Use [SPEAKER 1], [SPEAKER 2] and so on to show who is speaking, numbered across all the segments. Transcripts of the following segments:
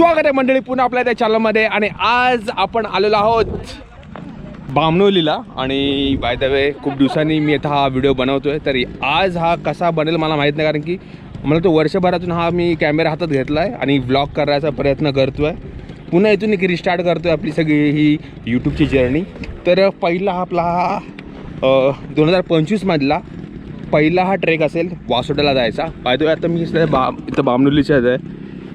[SPEAKER 1] स्वागत आहे मंडळी पुन्हा आपल्या त्या चॅनलमध्ये आणि आज आपण आलेलो आहोत बामणोलीला. आणि बाय द वे खूप दिवसांनी मी आता हा व्हिडिओ बनवतोय. तरी आज हा कसा बनेल मला माहीत नाही कारण की मला तो वर्षभरातून हा मी कॅमेरा हातात घेतला आहे आणि व्लॉग करायचा प्रयत्न करतो आहे पुन्हा इथून एक रिस्टार्ट करतो आहे आपली सगळी ही यूट्यूबची जर्नी तर पहिला आपला हा दोन हजार पंचवीसमधला पहिला हा ट्रेक असेल वासोट्याला जायचा. बाय द वे आता मी इथं बा इथं बामणोलीच्या आहे.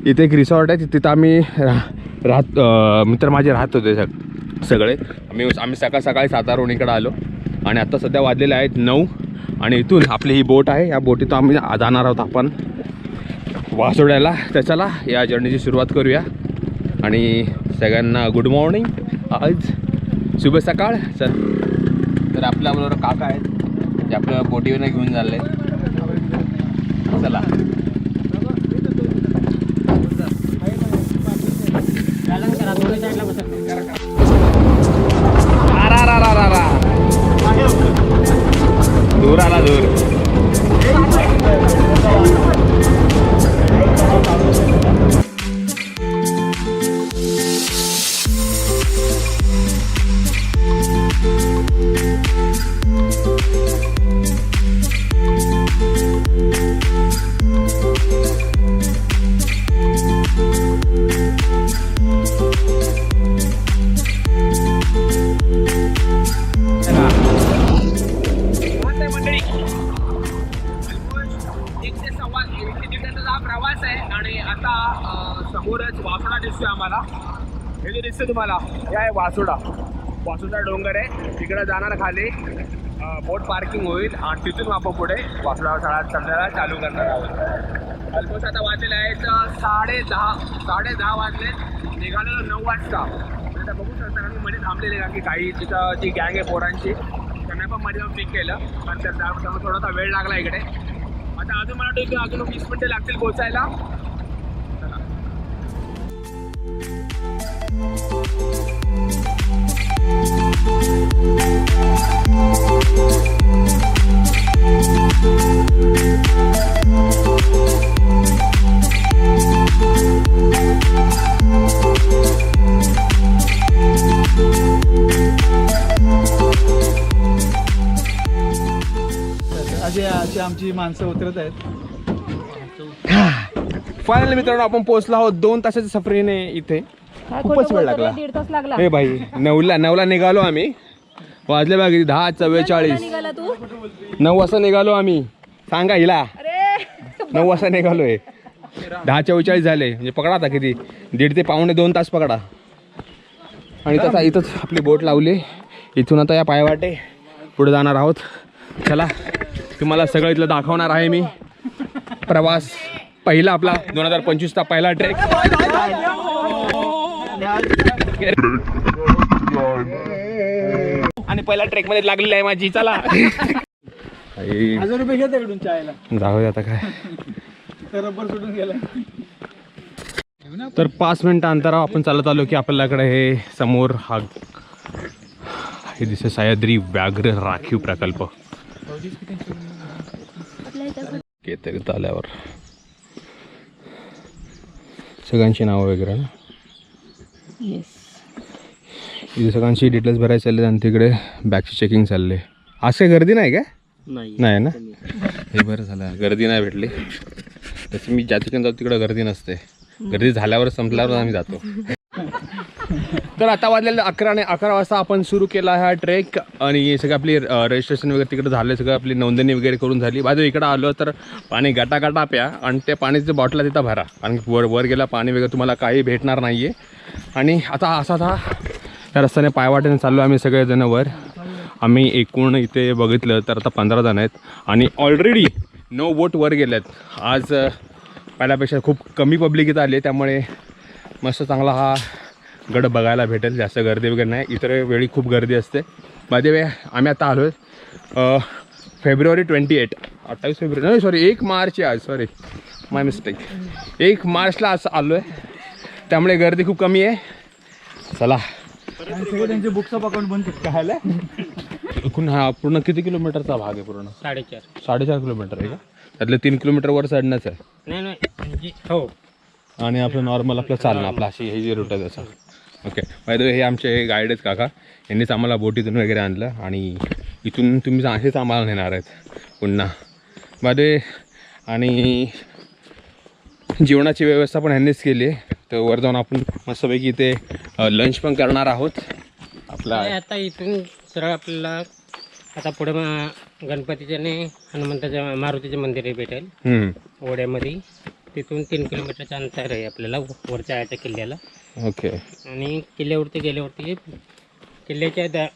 [SPEAKER 1] इथे एक रिसॉर्ट आहे तिथं आम्ही रा राहत मित्र माझे राहत होते सग सगळे. आम्ही आम्ही सकाळ सकाळी सातारहून इकडं आलो आणि आत्ता सध्या वाजलेले आहेत नऊ आणि इथून आपली ही बोट आहे या बोटीतून आम्ही जाणार आहोत आपण वासोड्याला. त्याच्याला चला या जर्नीची सुरुवात करूया. आणि सगळ्यांना गुड मॉर्निंग आज शुभ सकाळ. सर तर आपल्याबरोबर काका आहेत जे आपल्या बोटीवर घेऊन चालले. चला. दूर आला दूर दिसतं तुम्हाला? हे आहे वासोडा. वासोडा डोंगर आहे. तिकडे जाणार खाली. बोट पार्किंग होईल. आणि तिथून आपण पुढे वासोडा शाळा समजायला चालू करणार आहोत. ऑलमोस्ट आता वाजलेले आहेत तर साडे दहा साडे दहा वाजले. निघालेलो नऊ वाजता. आता बघू शकता कारण मध्ये थांबलेले कारण की काही तिथं जी गँग आहे पोरांची. त्यांना पण मध्ये जाऊन पिक केलं. आणि त्या त्यामुळे थोडासा वेळ लागला इकडे. आता अजून मला वाटतं की अजून वीस मिनटं लागतील पोचायला
[SPEAKER 2] अशी अशी आमची माणसं उतरत आहेत.
[SPEAKER 1] फायनली मित्रांनो आपण पोहोचलो आहोत दोन तासाच्या सफरीने इथे. खूपच वेळ लागला.
[SPEAKER 3] रे, दीड तास लागला.
[SPEAKER 1] हे भाई नऊला नऊला निघालो आम्ही. वाजले बघ दहा चव्वेचाळीस नऊ वाजता निघालो आम्ही. सांगा हिला. नऊ वाजता निघालोय. दहा चव्वेचाळीस झाले. म्हणजे पकडा आता किती? दीड ते पावणे दोन तास पकडा. आणि तसा इथंच आपली बोट लावली. इथून आता या पायवाटे पुढे जाणार आहोत. चला तुम्हाला सगळं इथलं दाखवणार आहे मी. प्रवास पहिला आपला दोन हजार पंचवीसचा पहिला ट्रेक. आणि पहिल्या ट्रेकमध्ये लागलेली आहे माझी चला.
[SPEAKER 2] हजार रुपये घेते इकडून चायला.
[SPEAKER 1] जाऊ दे आता काय.
[SPEAKER 2] तर रबर सुटून गेला
[SPEAKER 1] तर पाच मिनिटं अंतरावर आपण चालत आलो की आपल्याकडे हे समोर हा हे दिसते सह्याद्री व्याघ्र राखीव प्रकल्प. आल्यावर. सगळ्यांची नावं वगैरे ना? इथे सगळ्यांची डिटेल्स भरायचे चालले आणि तिकडे बॅगची चेकिंग चालले आज काही गर्दी नाही का? नाही. ना? हे बरं झालं. गर्दी नाही भेटली. तसं मी ज्या ठिकाणी जातो तिकडे गर्दी नसते. गर्दी झाल्यावर संपल्यावर आम्ही जातो. तर आता वाजलेलं अकरा आणि अकरा वाजता आपण सुरू केला हा ट्रेक आणि सगळं आपली रजिस्ट्रेशन वगैरे तिकडे झालं सगळं आपली नोंदणी वगैरे करून झाली. बाजू इकडं आलो तर पाणी गाटा प्या आणि त्या पाण्याच्या बॉटला तिथं भरा. आणि वर वर गेला पाणी वगैरे तुम्हाला काही भेटणार नाही आहे आणि आता असा हा त्या रस्त्याने पायवाटेने चाललो आम्ही सगळेजण वर. आम्ही एकूण इथे बघितलं तर आता पंधरा जण आहेत. आणि ऑलरेडी नऊ बोट वर गेल्यात आज पहिल्यापेक्षा खूप कमी पब्लिक इथं आली आहे त्यामुळे मस्त चांगला हा गड बघायला भेटेल जास्त गर्दी वगैरे नाही. इतर वेळी खूप गर्दी असते. मध्ये वे आम्ही आता आलो आहे फेब्रुवारी ट्वेंटी एट अठ्ठावीस फेब्रुवारी नाही सॉरी एक मार्च आहे आज सॉरी माय मिस्टेक एक मार्चला असं आलो आहे त्यामुळे गर्दी खूप कमी आहे. चला.
[SPEAKER 2] त्यांचे बुक्स अकाउंट बंद करतात
[SPEAKER 1] काय एकूण हा पूर्ण किती किलोमीटरचा भाग आहे पूर्ण?
[SPEAKER 4] साडेचार.
[SPEAKER 1] साडेचार किलोमीटर आहे का? त्यातले तीन किलोमीटर वर चढणंच आहे.
[SPEAKER 4] नाही नाही म्हणजे हो.
[SPEAKER 1] आणि आपलं नॉर्मल आपलं चालणं आपलं अशी हे जे रूट आहे त्याचा ओके बाय द वे हे आमचे गाईड आहेत काका. यांनीच आम्हाला बोटीतून वगैरे आणलं आणि इथून तुम्ही असेच आम्हाला नेणार आहेत पुन्हा. वे आणि जेवणाची व्यवस्था पण ह्यांनीच केली आहे. तर वर जाऊन आपण मस्तपैकी इथे लंच पण करणार आहोत. आपला
[SPEAKER 3] आता इथून सरळ आपल्याला आता पुढे मा- गणपतीचे आणि हनुमंताच्या मारुतीचे मंदिर भेटेल. ओढ्यामध्ये. तिथून तीन किलोमीटरचं अंतर आहे आपल्याला वरच्या आयच्या किल्ल्याला.
[SPEAKER 1] ओके.
[SPEAKER 3] आणि किल्ल्यावरती गेल्यावरती किल्ल्याच्या द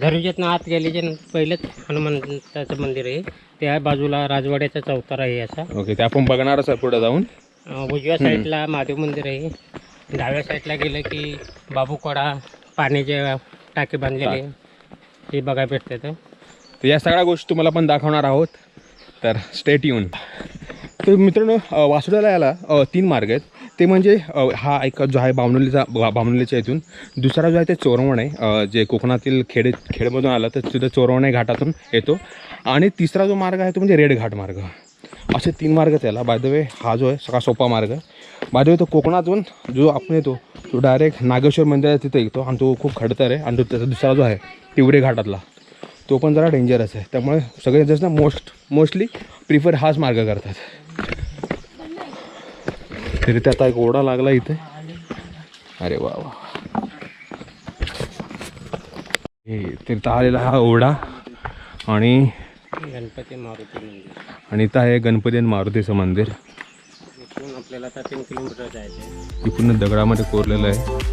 [SPEAKER 3] दरुज्यातनं आत गेल्याच्या न- पहिलेच हनुमंताचं मंदिर आहे. त्या बाजूला राजवाड्याचा चौतारा आहे असा.
[SPEAKER 1] ओके ते आपण बघणारच आहे पुढे जाऊन.
[SPEAKER 3] अं, उजव्या साईडला महादेव मंदिर आहे. डाव्या साईडला गेलं की बाबूकडा पाण्याचे टाके बांधलेले हे बघायला भेटतात
[SPEAKER 1] तर या सगळ्या गोष्टी तुम्हाला पण दाखवणार आहोत. तर स्टेट येऊन तर मित्रांनो अ, अ, तीन मार्ग आहेत. ते म्हणजे हा एक जो आहे बामणोलीचा बा- बामणोलीच्या इथून. दुसरा जो आहे ते चोरवण आहे जे कोकणातील खेडे खेडमधून आलं तर तिथं चोरवणे घाटातून येतो. आणि तिसरा जो मार्ग आहे तो म्हणजे रेडघाट मार्ग. असे तीन मार्ग त्याला. बाय द वे हा जो आहे सगळा सोपा मार्ग. बाय द वे तो कोकणातून जो आपण येतो तो डायरेक्ट नागेश्वर मंदिरात तिथे येतो आणि तो खूप खडतर आहे. आणि तो त्याचा दुसरा जो आहे तिवरे घाटातला तो पण जरा डेंजरस आहे. त्यामुळे सगळे जसं ना मोस्ट मोस्टली प्रिफर हाच मार्ग करतात. तरी ते आता एक ओढा लागला इथे. अरे वा वा. हे तिथं आलेला हा ओढा आणि
[SPEAKER 3] गणपती मारुती मंदिर.
[SPEAKER 1] आणि इथं आहे गणपती आणि मारुतीचं मंदिर.
[SPEAKER 3] इथून आपल्याला आता तीन किलोमीटर जायचं आहे
[SPEAKER 1] पूर्ण दगडामध्ये कोरलेलं आहे.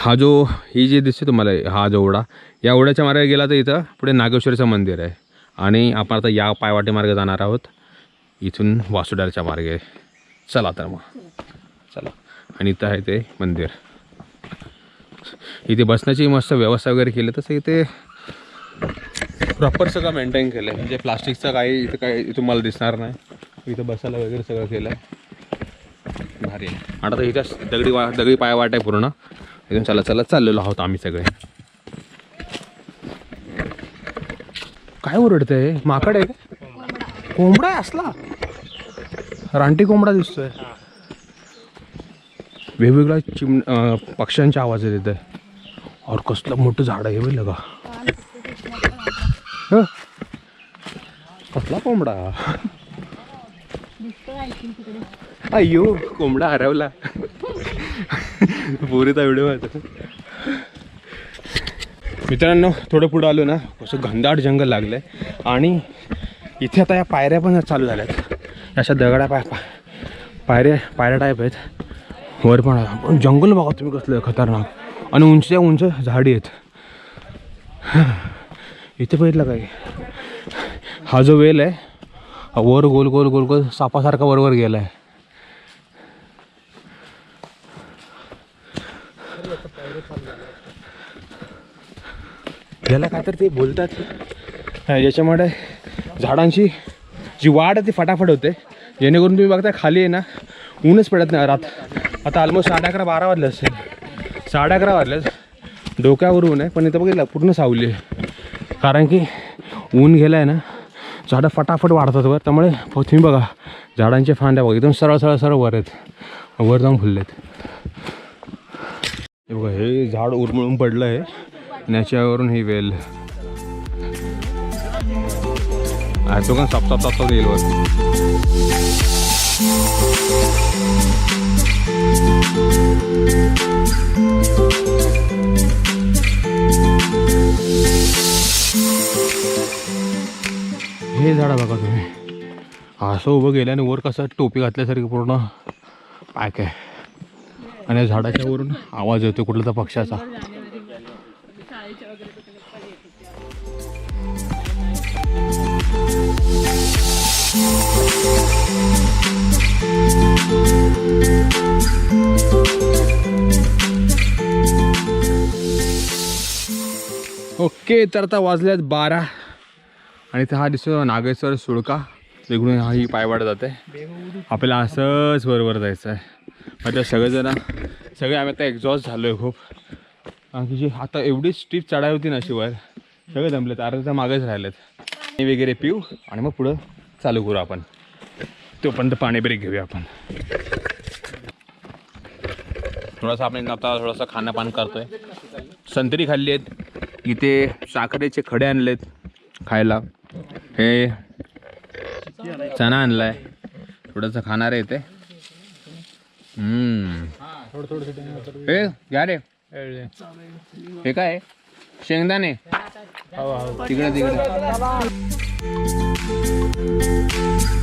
[SPEAKER 1] हा जो ही जे दिसते तुम्हाला हा जो ओढा या ओढ्याच्या मार्गे गेला तर इथं पुढे नागेश्वरचं मंदिर आहे. आणि आपण आता या पायवाटे मार्गे जाणार आहोत. इथून वासुडारच्या मार्गे. चला तर मग. चला. आणि इथं आहे ते मंदिर. इथे बसण्याची मस्त व्यवस्था वगैरे केली तसं इथे प्रॉपर सगळं मेंटेन केलं आहे म्हणजे प्लास्टिकचं काही इथं काही इथं मला दिसणार नाही. इथं बसायला वगैरे सगळं केलं आहे भारी आहे. आता इथं दगडी वा दगडी पायवाट आहे पूर्ण. इथून चला चला चाललेलो आहोत आम्ही सगळे. काय ओरडतंय? माकड आहे का? कोंबडा आहे असला. रानटी कोंबडा दिसतोय. वेगवेगळ्या चिम पक्ष्यांचे आवाज येत इथे और कसलं मोठं झाड आहे बघ ह? कसला कोंबडा? अय्यो कोंबडा हरवला. पोरे तर एवढे आहे मित्रांनो थोडं पुढं आलो ना असं घनदाट जंगल लागलं आहे आणि इथे आता या पायऱ्या पण चालू झाल्या आहेत अशा दगडा पाय पा- पायऱ्या पायऱ्या टाईप आहेत. वर पण पण जंगल बघा तुम्ही कसलं खतरनाक. आणि उंचच्या उंच झाडी आहेत. इथे बघितलं काय हा? जो वेल आहे वर गोल गोल गोल गोल सापासारखा वरवर गेला आहे याला काय तर ते बोलतात. याच्यामुळे झाडांची जी वाढ आहे ती फटाफट होते. जेणेकरून तुम्ही बघता खाली आहे ना ऊनच पडत नाही रात. आता ऑलमोस्ट साडे अकरा बारा वाजले असेल. साडे अकरा वाजलेच डोक्यावर ऊन आहे पण इथं बघितलं पूर्ण सावली आहे. कारण की ऊन गेलं आहे ना झाडं फटाफट वाढतात वर. त्यामुळे तुम्ही बघा झाडांच्या फांद्या बघा एकदम सरळ सरळ सरळ वर आहेत. वर जाऊन फुललेत. हे बघा हे झाड उरमळून पडलं आहे याच्यावरून ही वेल. तो का साप साप येईल वर हे झाडं बघा तुम्ही. असं उभं गेलं आणि वर कसं टोपी घातल्यासारखं पूर्ण. पॅक आहे आणि झाडाच्या वरून आवाज येतो कुठला तर पक्षाचा. ओके तर आता वाजल्यात बारा. आणि इथे हा दिसतो नागेश्वर सुळका. तिकडून हा ही पायवाट जाते. आपल्याला असंच बरोबर जायचं आहे मग त्या सगळेजण सगळे आम्ही आता एक्झॉस्ट झालो आहे खूप. कारण जी आता एवढी स्टीप चढाई होती ना शिवाय. सगळे जमलेत अर्धा तर मागेच राहिलेत. पाणी वगैरे पिऊ आणि मग पुढं चालू करू आपण. तोपर्यंत पाणी ब्रेक घेऊया आपण. थोडासा आपण आता थोडंसं खाणंपान करतोय. संत्री खाल्ली आहेत. इथे साखरेचे खडे आणलेत खायला. हे चणा आणलाय. थोडंसं खाणार आहे हम्म. हे घ्या रे. हे काय? शेंगदाणे? तिकडे तिकडे.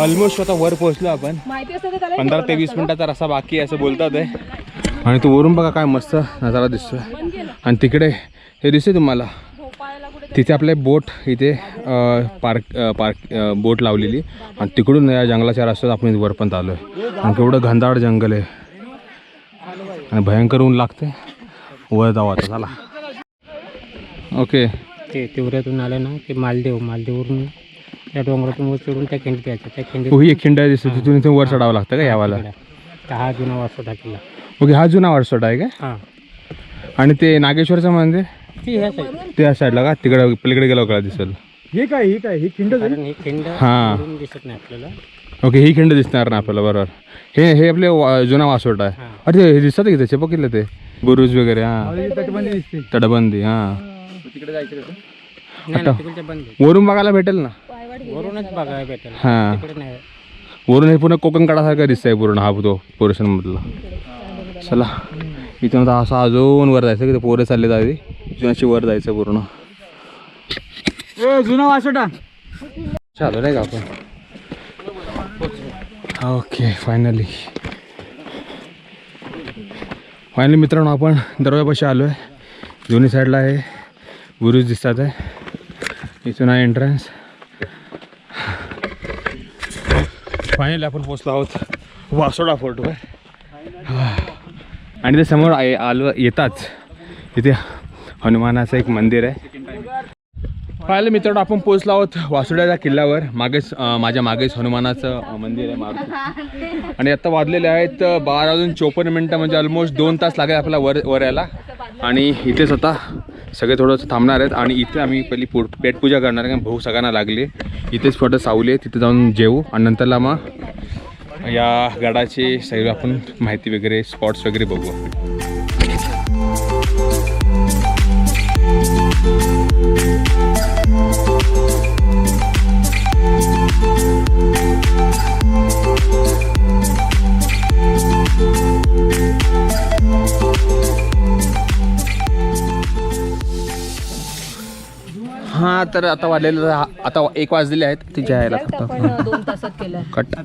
[SPEAKER 1] ऑलमोस्ट आता वर पोहोचलो आपण.
[SPEAKER 4] माहिती असतं तर त्याला
[SPEAKER 1] पंधरा ते वीस मिनिटाचा रस्ता बाकी आहे असं बोलतात आहे आणि तो वरून बघा काय मस्त नजारा दिसतोय. आणि तिकडे हे दिसते तुम्हाला. तिथे आपले बोट इथे पार्क पार्क बोट लावलेली. आणि तिकडून या जंगलाच्या रस्त्यात आपण वर पण आलो आहे आणि केवढं घनदाट जंगल आहे. आणि भयंकर ऊन लागते वर जाऊ आता चला. ओके.
[SPEAKER 3] ते तिवऱ्यातून आलं ना ते मालदेव मालदेववरून त्या डोंगरातून वर चढून त्या खिंडीत यायचं त्या खिंडीत
[SPEAKER 1] हो ही एक खिंड दिसते तिथून इथे वर चढावं लागतं का यावाला?
[SPEAKER 3] त्या हा जुना वासोटा किल्ला.
[SPEAKER 1] ओके हा जुना वारसोट आहे का?
[SPEAKER 3] हां.
[SPEAKER 1] आणि ते नागेश्वरचं मंदिर?
[SPEAKER 3] ती ह्या साईड
[SPEAKER 1] त्या साईडला का? तिकडे पलीकडे गेलो कळा दिसेल.
[SPEAKER 2] हे काय हे काय? ही खिंड
[SPEAKER 3] कारण ही खिंड
[SPEAKER 1] हां.
[SPEAKER 3] वरून दिसत नाही आपल्याला.
[SPEAKER 1] ओके ही खिंड दिसणार ना आपल्याला बरोबर. हे हे आपले वा- जुना वासोट आहे.
[SPEAKER 3] हां.
[SPEAKER 1] अरे हे दिसतात की त्याचे? बघितलं ते. बुरुज वगैरे हां.
[SPEAKER 2] तटबंदी दिसते.
[SPEAKER 1] तटबंदी हां.
[SPEAKER 2] तिकडे जायचं कसं
[SPEAKER 3] नाही नाही, तिकडच्या बंद आहे.
[SPEAKER 1] वरून बघायला भेटेल ना.
[SPEAKER 3] वरूनच बघायला भेटेल.
[SPEAKER 1] हां.
[SPEAKER 3] तिकडे नाही.
[SPEAKER 1] वरून हे पूर्ण कोकण काढासारखं दिसतंय पूर्ण हा तो पोर्शन मधला. चला. इथून आता असं अजून वर जायचं की ते पोरं चालले जायचे इथून अशी वर जायचं पूर्ण.
[SPEAKER 2] ए जुना वासोटा.
[SPEAKER 1] चालू नाही का आपण? ओके फायनली फायनली मित्रांनो आपण दरवाजापाशी आलो आहे दोन्ही साईडला आहे. बुरुज दिसतात आहे. इथून आहे एंट्रन्स फायनली आपण पोचलो आहोत वासोडा फोर्टवर आणि ते समोर आलो येताच इथे हनुमानाचं एक मंदिर आहे. पाहिलं मित्रांनो आपण पोहोचलो आहोत वासुड्याच्या किल्ल्यावर. मागेच माझ्या मागेच हनुमानाचं मंदिर आहे मारुती. आणि आता वाजलेले आहेत बारा वाजून चोपन्न मिनटं म्हणजे ऑलमोस्ट दोन तास लागेल आपल्याला वर वर यायला. आणि इथेच आता सगळे थोडंसं थांबणार आहेत आणि इथे आम्ही पहिली पोट पेटपूजा करणार आहे. कारण भाऊ सगळ्यांना लागले. इथेच थोडं सावली आहे. तिथे जाऊन जेवू आणि नंतरला मग या गडाची सगळी आपण माहिती वगैरे स्पॉट्स वगैरे बघू. तर आता वाजलेलं आता एक वाजलेले आहेत तिच्या यायला फक्त
[SPEAKER 4] आपण दोन तासात केलं
[SPEAKER 1] कट.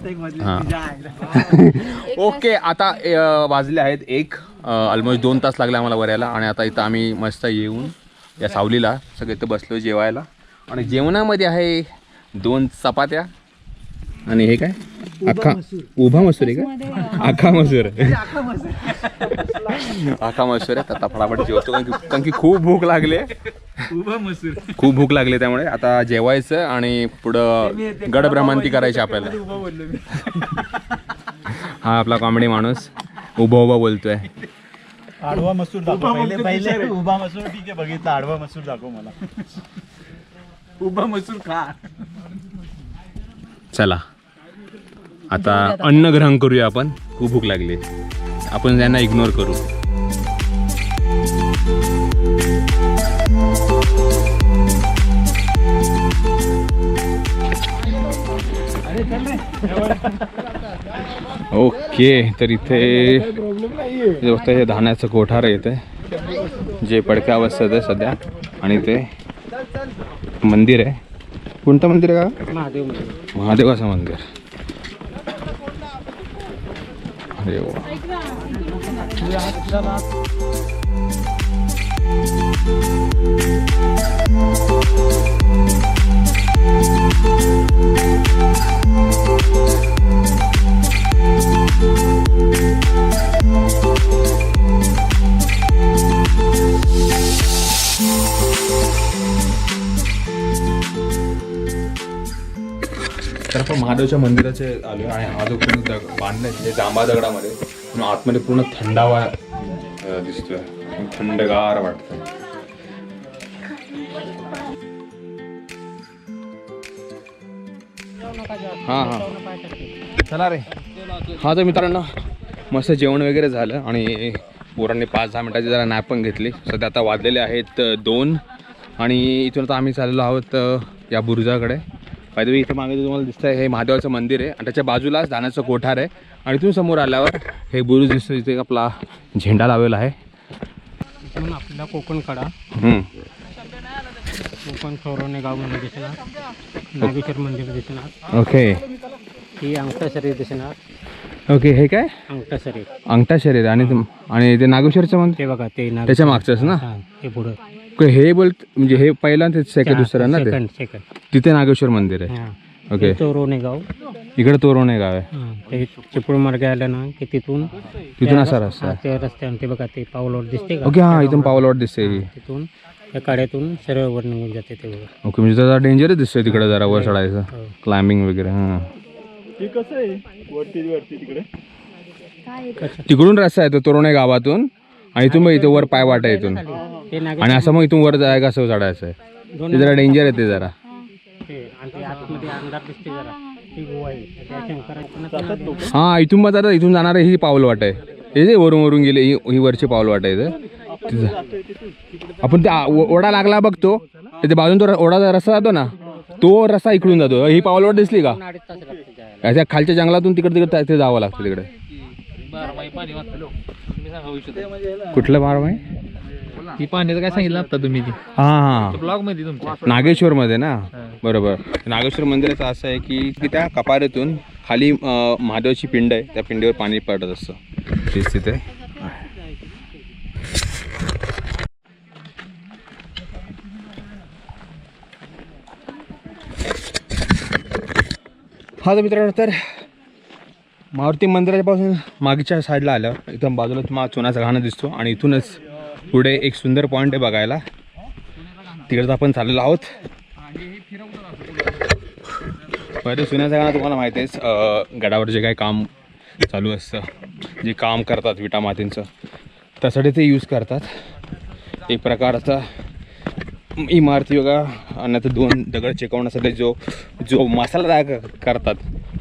[SPEAKER 1] हां. ओके आता अ, वाजले आहेत एक ऑलमोस्ट दोन तास लागले आम्हाला वर यायला आणि आता इथं आम्ही मस्त येऊन या सावलीला सगळे इथं बसलो जेवायला. आणि जेवणामध्ये आहे दोन चपात्या आणि हे काय? अख्खा उभा मसूर आहे का? अख्खा मसूर. अख्खा मसूर. आहे. आता फटाफट जेवतो कारण की- की खूप भूक लागली.
[SPEAKER 2] उभा मसूर.
[SPEAKER 1] खूप भूक लागली त्यामुळे. आता जेवायचं आणि पुढं गडभ्रमंती करायची आपल्याला. हा आपला कॉमेडी माणूस. उभा उभा बोलतोय.
[SPEAKER 2] आडवा मसूर दाखव. पहिले पहिले उभा मसूर ठीक आहे बघितलं. आडवा मसूर दाखव मला. उभा मसूर खा.
[SPEAKER 1] चला. आता अन्न ग्रहण करूया आपण. खूप भूक लागली. आपण त्यांना इग्नोर करू. ओके तर इथे बघता हे धान्याचं कोठार आहे इथे. जे पडक्या अवस्थेत आहे सध्या. आणि ते मंदिर आहे. कोणतं मंदिर आहे का? महादेवाचं मंदिर. अरे वा तर आपण महादेवच्या मंदिराचे आलो आणि हा जो पूर्ण दग बांधलाय ते जांबा दगडामध्ये म्हणून आतमध्ये पूर्ण थंडावा दिसतोय. थंडगार वाटतंय. हां हां. चला रे. हा तर मित्रांनो मस्त जेवण वगैरे झालं आणि पोरांनी पाच दहा मिनिटाची जरा नॅप पण घेतली. सध्या आता वाजलेले आहेत दोन. आणि इथून आता आम्ही चाललेलो आहोत या बुरुजाकडे. पाहिजे इथं मागे तुम्हाला दिसतंय हे महादेवाचं मंदिर आहे. आणि त्याच्या बाजूलाच धानाचं कोठार आहे. आणि इथून समोर आल्यावर हे बुरुज दिसतं इथे आपला झेंडा लावलेला आहे.
[SPEAKER 3] इथून आपल्याला कोकण कडा. कोकण सौरवणे गाव म्हणून दिसणार. नागेश्वर मंदिर दिसणार.
[SPEAKER 1] ओके.
[SPEAKER 3] ही अंगठा शरीर दिसणार.
[SPEAKER 1] ओके हे काय?
[SPEAKER 3] अंगठा शरीर.
[SPEAKER 1] अंगठा शरीर. आणि आणि ते नागेश्वरचं मंदिर?
[SPEAKER 3] ते बघा ते
[SPEAKER 1] त्याच्या मागचंच ना?
[SPEAKER 3] हा ते पुढं
[SPEAKER 1] हे बोल म्हणजे हे पहिलं आणि ते सेकंड दुसरं ना ते
[SPEAKER 3] सेकंड सेकंड
[SPEAKER 1] तिथे नागेश्वर मंदिर आहे.
[SPEAKER 3] हा.
[SPEAKER 1] ओके
[SPEAKER 3] चौरवणे गाव.
[SPEAKER 1] इकडे तोरोणे गाव आहे.
[SPEAKER 3] हा, ते चिपळूण मार्गे आलं ना की तिथून
[SPEAKER 1] तिथून असा रस्ता
[SPEAKER 3] हा,
[SPEAKER 1] आहे
[SPEAKER 3] त्या रस्त्यावर ते बघा ते पावलावर दिसते का?
[SPEAKER 1] ओके हा इथून पावलावाट दिसते ही.
[SPEAKER 3] तिथून त्या काड्यातून सरळ वर निघून जाते ते बघा.
[SPEAKER 1] ओके म्हणजे जरा डेंजरच दिसतोय तिकडे जरा वर चढायचं.
[SPEAKER 3] हो.
[SPEAKER 1] क्लाइम्बिंग वगैरे हां.
[SPEAKER 2] हे कसं आहे? वरती वरती तिकडे?
[SPEAKER 1] तिकडून रस्ता आहे तो तोरोणे गावातून. आणि इथून मग इथं वर पाय वाटा इथून.
[SPEAKER 3] ते नागे
[SPEAKER 1] आणि असं मग इथून वर जायचं असं चढायचं आहे ते जरा डेंजर आहे ते जरा.
[SPEAKER 3] ते आणि ते आतमध्ये अंधार दिसते जरा. ती गोवा आहे. त्या शंकराच्या
[SPEAKER 1] हा इथून मग आता इथून जाणार ही पाऊल वाट आहे हे जे वरून वरून गेले ही ही वरची पाऊल वाट आहे इथं. तिथं. आपण त्या ओ- ओढा लागला बघतो. ते बाजून तो र- ओढा रस्ता जातो ना? तो रस्ता इकडून जातो. ही पाऊल वाट दिसली का?
[SPEAKER 3] जायला
[SPEAKER 1] अशा खालच्या जंगलातून तिकडे तिकडे ते जावं लागतं तिकडे. कुठलं बार माही
[SPEAKER 5] ती पाण्याचं काय सांगितलं आता तुम्ही ती.
[SPEAKER 1] हा हा.
[SPEAKER 5] ब्लॉगमध्ये तुमच्या.
[SPEAKER 1] नागेश्वर मध्ये ना बरोबर. नागेश्वर मंदिराचं असं आहे की की त्या कपारीतून खाली अं, महादेवाची पिंड आहे. त्या पिंडीवर पाणी पडत असतं. तेच तिथे हा तर मित्रांनो तर मारुती मंदिराच्या पासून मागच्या साईडला आलं. एकदम बाजूला तुम्हाला चुनाचा घाणं दिसतो आणि इथूनच पुढे एक सुंदर पॉईंट आहे बघायला. तिकडे आपण चाललेलो आहोत. पहिले सुन्याचं गाणं तुम्हाला माहिती आहेच गडावर जे काही काम चालू असतं जे काम करतात विटा मातींचं त्यासाठी ते यूज करतात. एक प्रकारचा इमारती योगा आणि आता दोन दगड चिकवण्यासाठी जो जो मसाला तयार करतात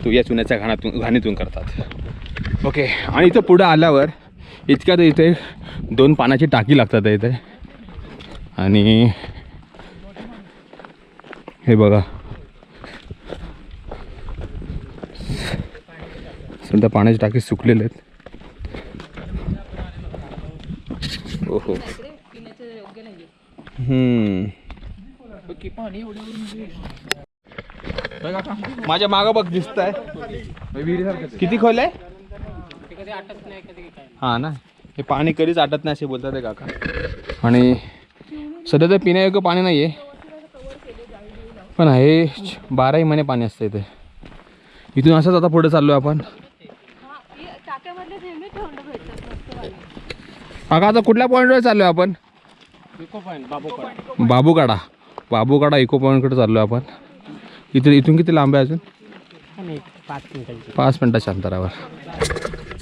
[SPEAKER 1] तो या चुन्याच्या घाणातून घाणीतून करतात. ओके आणि इथं पुढं आल्यावर इतक्यात इथे दोन पाण्याची टाकी लागतात इथे. आणि हे बघा. सध्या पाण्याची टाकी सुकलेले आहेत. ओहो. माझ्या मागं बघ दिसत आहे किती खोल आहे हा ना. हे पाणी कधीच आटत नाही असे बोलतात ते काका. आणि सध्या तर पिण्यायोग्य पाणी नाही आहे पण हे बाराही महिने पाणी असतं इथे. इथून असंच आता पुढे चाललो आपण. काका आता कुठल्या पॉईंटवर चाललो आपण?
[SPEAKER 3] Echo point Babu point
[SPEAKER 1] Babukada Babukada echo पॉईंटकडे चाललो आपण. इथून इथून किती लांब आहे अजून?
[SPEAKER 3] पाच मिनिटांची.
[SPEAKER 1] पाच मिनटाच्या अंतरावर.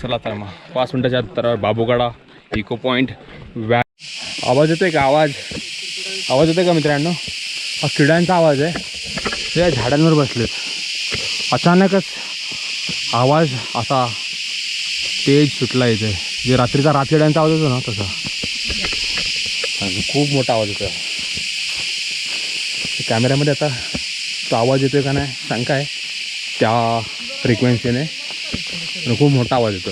[SPEAKER 1] चला तर मग पाच मिनटाच्या अंतरावर बाबूगाडा इको पॉईंट वॅ आवाज येतोय का? आवाज. आवाज येतोय का मित्रांनो? हा किड्यांचा आवाज आहे. ते या झाडांवर बसलेत. अचानकच आवाज असा तेज सुटला इथे. जे रात्रीचा रातकिड्यांचा आवाज होतो ना तसा. खूप मोठा आवाज येतो कॅमेऱ्यामध्ये आता तो आवाज येतोय का नाही सांग आहे. त्या फ्रिक्वेन्सीने खूप मोठा आवाज येतो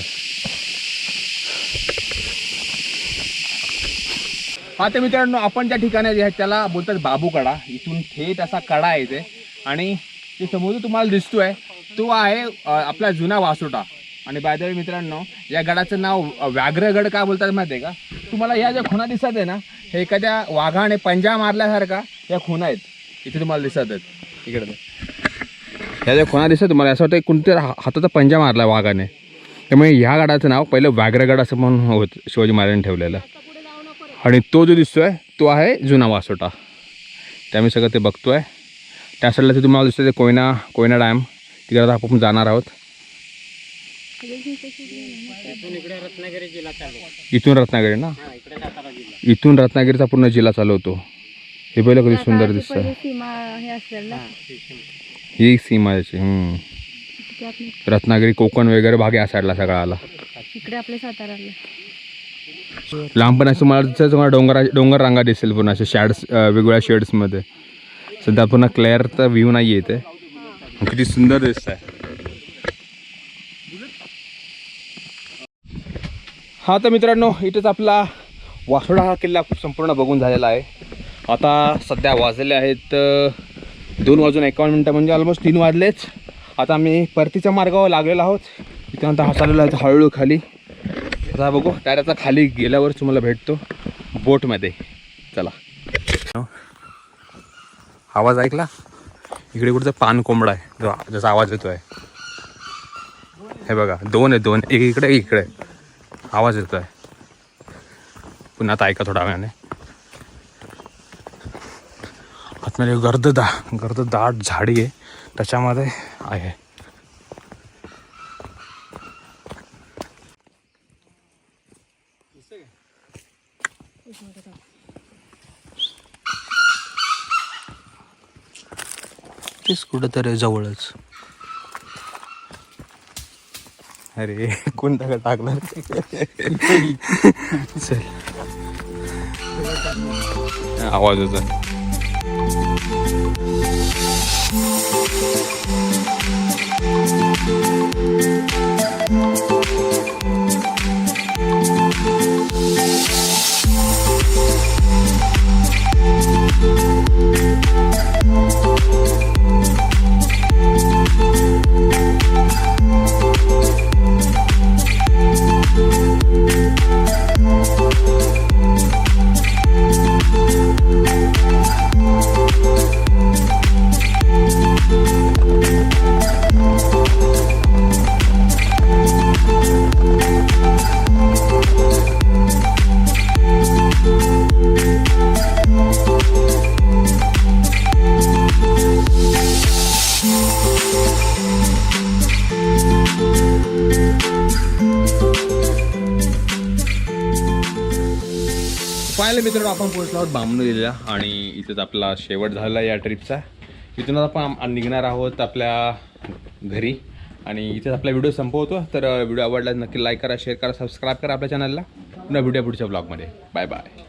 [SPEAKER 1] हा ते मित्रांनो आपण ज्या ठिकाणी आहे त्याला बोलतात बाबू कडा. इथून थेट असा कडा येते आणि ते समोर तुम्हाला दिसतोय. तो आहे आपला जुना वासोटा. आणि बाय वे मित्रांनो या गडाचं नाव व्याघ्रगड का बोलतात माहिती आहे का? तुम्हाला ह्या ज्या खुणा दिसत आहे ना हे एखाद्या वाघाने पंजा मारल्यासारखा या खुणा आहेत. इथे तुम्हाला दिसत आहेत. इकडे ह्या ज्या खुणा दिसत तुम्हाला असं वाटतं कोणत्या हाताचा पंजा मारला वाघाने. त्यामुळे ह्या गडाचं नाव पहिलं व्याघ्रगड असं म्हणून होत शिवाजी महाराजांनी ठेवलेलं. आणि तो जो दिसतोय तो आहे जुना वासोटा. ते आम्ही सगळं ते बघतो आहे त्या साईडला ते तुम्हाला दिसतं ते कोयना कोयना डॅम तिकडे आता आपण जाणार आहोत.
[SPEAKER 3] रत्नागिरी जिल्हा चालू.
[SPEAKER 1] इथून रत्नागिरी ना?
[SPEAKER 3] हा
[SPEAKER 1] इथून रत्नागिरीचा पूर्ण जिल्हा चालू होतो. हे पहिलं कधी सुंदर दिसतं.
[SPEAKER 4] सीमा हे असेल ना?
[SPEAKER 1] ही सीमा. याची रत्नागिरी कोकण वगैरे भाग या साईडला सगळा आला
[SPEAKER 4] इकडे आपल्या साताराला
[SPEAKER 1] लहानपणाची तुम्हाला तिथं तुम्हाला डोंगरा डोंगर रांगा दिसेल पुन्हा असे शॅड्स वेगवेगळ्या शेड्समध्ये सध्या पुन्हा क्लिअरचा व्ह्यू नाही येते किती सुंदर दिसत आहे हा तर मित्रांनो इथेच आपला वासोडा हा किल्ला संपूर्ण बघून झालेला आहे. आता सध्या वाजलेले आहेत दोन वाजून एकावन्न मिनटं म्हणजे ऑलमोस्ट तीन वाजलेच. आता आम्ही परतीच्या मार्गावर लागलेलो आहोत. इथे आता हा चाललेला आहे हळूहळू खाली. आता बघू डायरेक्ट आता खाली गेल्यावर तुम्हाला भेटतो बोटमध्ये. चला. आवाज ऐकला? इकडे कुठचं पान कोंबडा आहे. जो जसा आवाज येतो आहे हे बघा दोन आहे दोन. एक इकडे इकडे. आवाज येतो आहे पुन्हा आता ऐका थोडा वेळाने. आतमध्ये गर्द दा गर्द दाट झाडी आहे. त्याच्यामध्ये आहे. तेच कुठंतरी जवळच. अरे कोणता का टाकला. चल. आवाज होता पाहिलं मित्रांनो आपण पोहोचलो आहोत बामणुलीला आणि इथेच आपला शेवट झाला या ट्रिपचा इथून आपण निघणार आहोत आपल्या घरी आणि इथेच आपला व्हिडिओ संपवतो. तर व्हिडिओ आवडला नक्की लाईक करा शेअर करा सबस्क्राईब करा आपल्या चॅनलला पुन्हा व्हिडिओ पुढच्या ब्लॉगमध्ये बाय बाय